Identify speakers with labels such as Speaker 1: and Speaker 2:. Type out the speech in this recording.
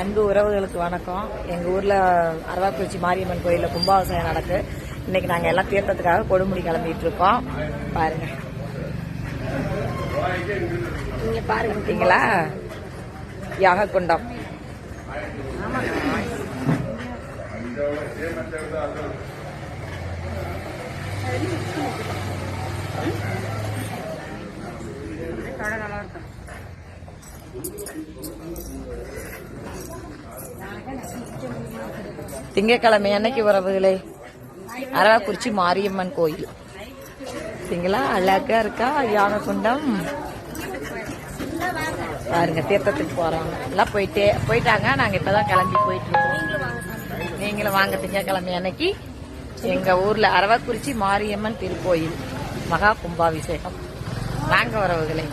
Speaker 1: அன்பு உறவுகளுக்கு வணக்கம். எங்க ஊர்ல அரவாக்குறிச்சி மாரியம்மன் கோயில்ல கும்பாபிஷேகம் நடக்கு. இன்னைக்கு நாங்க எல்லாம் தீர்த்தத்துக்காக கொடுமுடி கிளம்பிட்டு இருக்கோம். பாருங்க. நீங்க பாருங்க. பார்த்தீங்களா? யாக குண்டம் திங்கட்கிழமை அன்னைக்கு உறவுகளே. அரவாக்குறிச்சி மாரியம்மன் கோயில். சரிங்களா? அழகா இருக்கா? யாக குண்டம் பாருங்க தீர்த்தத்துக்கு போறாங்க. எல்லாம் போயிட்டே போயிட்டாங்க. நாங்க இப்பதான் கிளம்பி போயிட்டு இருக்கோம் நீங்களும் வாங்க திங்கட்கிழமை அன்னைக்கு. எங்க ஊர்ல அரவக்குறிச்சி மாரியம்மன் திருக்கோயில். மகா கும்பாபிஷேகம். வாங்க உறவுகளே.